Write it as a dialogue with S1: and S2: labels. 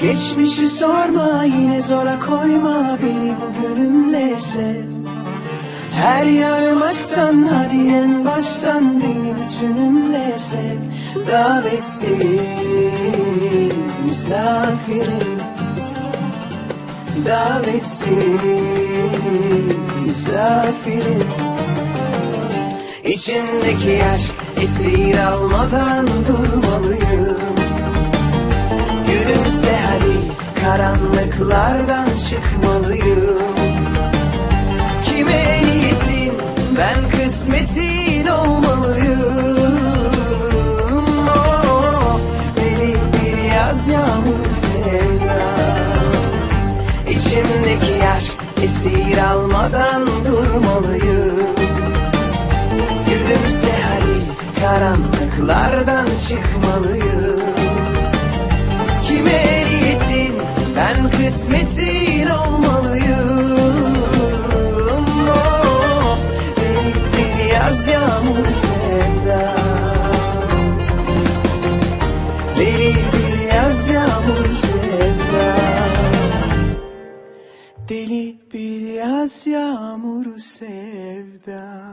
S1: Geçmişi sorma yine zora koyma beni bugünümle sev Her yanım aşktan hadi en baştan beni bütünümle sev Davetsiz misafirim. Davetsiz misafirim. İçimdeki aşk esir almadan durmalıyım karanlıklardan çıkmalıyım. Kime niyetin? Ben kısmetin olmalıyım. Oh, Deli bir yaz yağmur sevda. İçimdeki aşk esir almadan durmalıyım. Gülümse hadi karanlıklardan çıkmalıyım kısmetin olmalıyım. Oh, Deli bir yaz yağmur sevda. Deli bir yaz yağmur sevda. Deli bir yaz yağmuru sevda